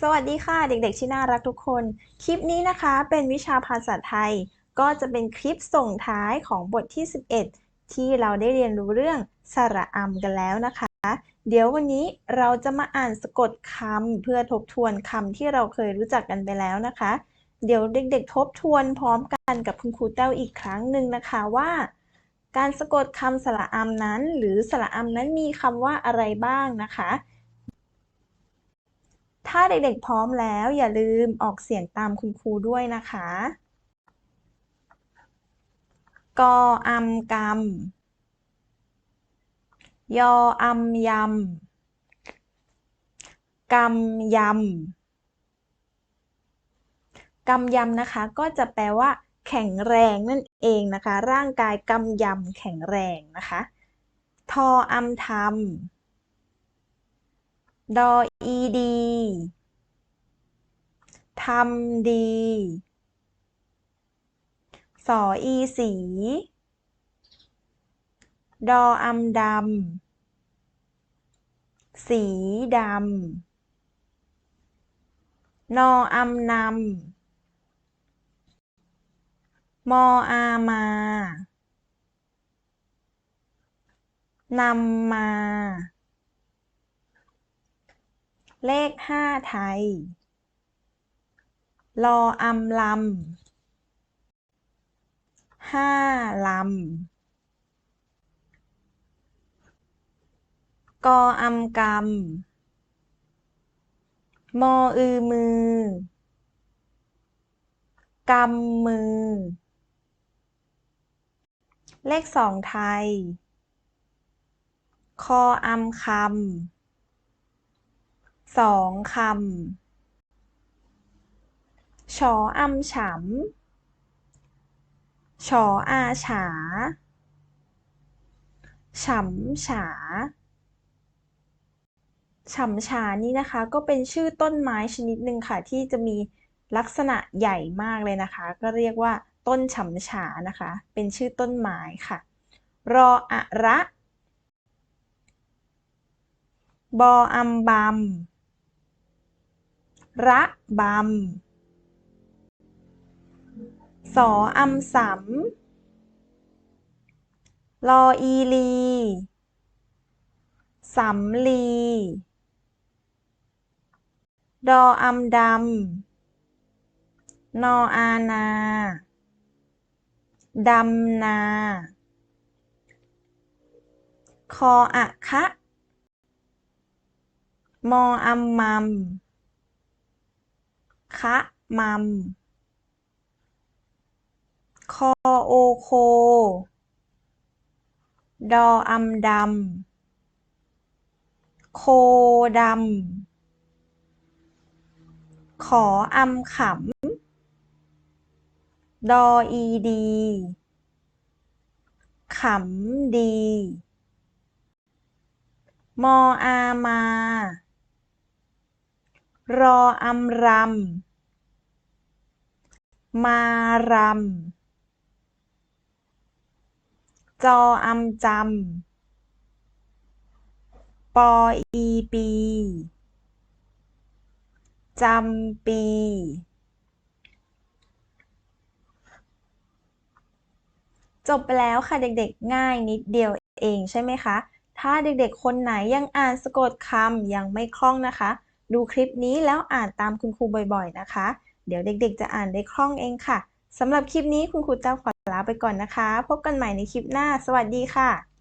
สวัสดีค่ะเด็กๆ ที่น่ารักทุกคน คลิปนี้นะคะเป็นวิชาภาษาไทย ก็จะเป็นคลิปส่งท้ายของบทที่ 11 ที่เราได้เรียนรู้เรื่องสระอำกันแล้วนะคะ เดี๋ยววันนี้เราจะมาอ่านสะกดคำเพื่อทบทวนคำที่เราเคยรู้จักกันไปแล้วนะคะ เดี๋ยวเด็กๆ ทบทวนพร้อมกันกับคุณครูเต้าอีกครั้งหนึ่งนะคะว่า การสะกดคำสระอำนั้น หรือสระอำนั้นมีคำว่าอะไรบ้างนะคะ ถ้าเด็กๆพร้อมแล้วอย่าลืมออกเสียงตามคุณครูด้วยนะคะ กออำกำยออำยำกำยำกำยำนะคะ ก็จะแปลว่า แข็งแรงนั่นเองนะคะ ร่างกายกำยำแข็งแรงนะคะ ทออำทำ ดออีดี ทำดี สออีสี ดออำดำ สีดำ นออำนำ มออามานำมา เลขห้าไทย ลออำลำห้าลำกออำกำมออือมือกำมือ เลขสองไทย คออำคำ สองคำฉออำฉำฉออาฉา ฉำฉา ฉำฉานี่นะคะ ก็เป็นชื่อต้นไม้ชนิดหนึ่งค่ะ ที่จะมีลักษณะใหญ่มากเลยนะคะ ก็เรียกว่าต้นฉำฉานะคะ เป็นชื่อต้นไม้ค่ะ รออะระบออำบำ ระบำ สออำสำลออีลีสำลี ดออำดำ นออานา ดำนา คออะคะ มออำมัม คะมัม คอโอโค ดออำดำ โคดำ ขออำขำ ดออีดี ขำดี มออามา รออำรำ มารำ จออำจำ ปออีปีจำปี จบไปแล้วค่ะเด็กๆ ง่ายนิดเดียวเองใช่ไหมคะ ถ้าเด็กๆ คนไหนยังอ่านสะกดคำยังไม่คล่องนะคะ ดูคลิปนี้แล้วอ่านตามคุณครูบ่อยๆนะคะ เดี๋ยวเด็กๆ จะอ่านได้คล่องเองค่ะสำหรับคลิปนี้คุณครูเต้าขอลาไปก่อนนะคะ พบกันใหม่ในคลิปหน้า สวัสดีค่ะ